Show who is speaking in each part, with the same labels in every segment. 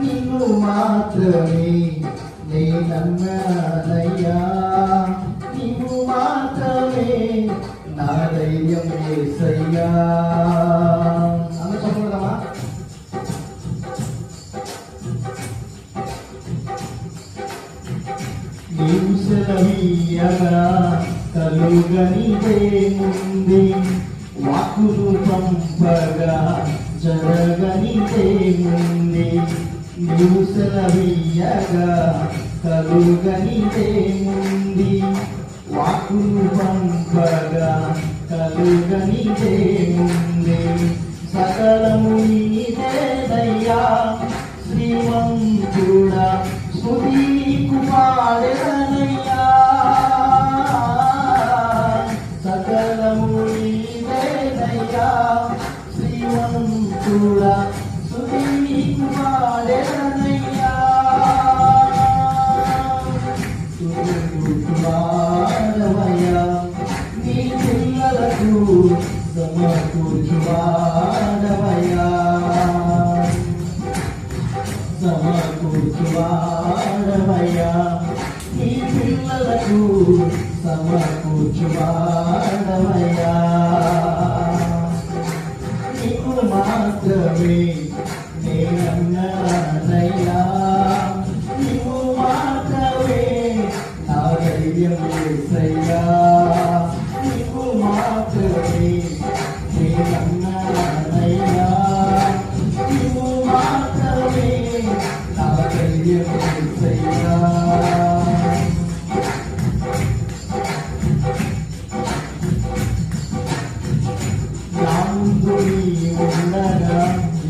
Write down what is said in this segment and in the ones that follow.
Speaker 1: నిన్ను మాత్రమే నేనన్నానయ్యా. నీవు మాత్రమే నా ధైర్యం ఏసయ్యా. అన్న చెప్పగలమా నీవు సెలవీయగా కలుగనిదే ముందే వాకులు పంపగా జరగనిదే ముందు నీవు సెలవీయగా కలుగనిదే ముందే వాకులు పంపగా కలుగనిదే ముందే సకలము నీదేదయ్యా శ్రీమంతుడ స్మృతికు పాడెదనయ్యా సకలము నీదేదయ్యా శ్రీమంతుడా స్మృతికు పాడెదనయ్యా వాడవయ్యా నీ పిల్లలకు సమకూర్చువాడవయ్యా సమకూర్చువాడవయ్యా నీ పిల్లలకు సమకూర్చువాడవయ్యా.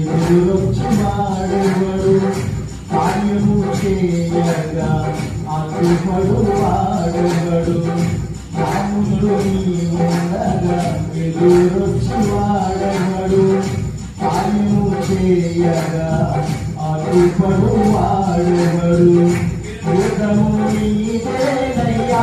Speaker 1: ఎదురొచ్చి వాడెవడు కార్యము చేయగా అడ్డుపడు వాడెవడు. నాందు ఉండగా ఎదురొచ్చి వాడెవడు కార్యము చేయగా అడ్డుపడు వాడెవడు యుద్ధము నీదేనయ్యా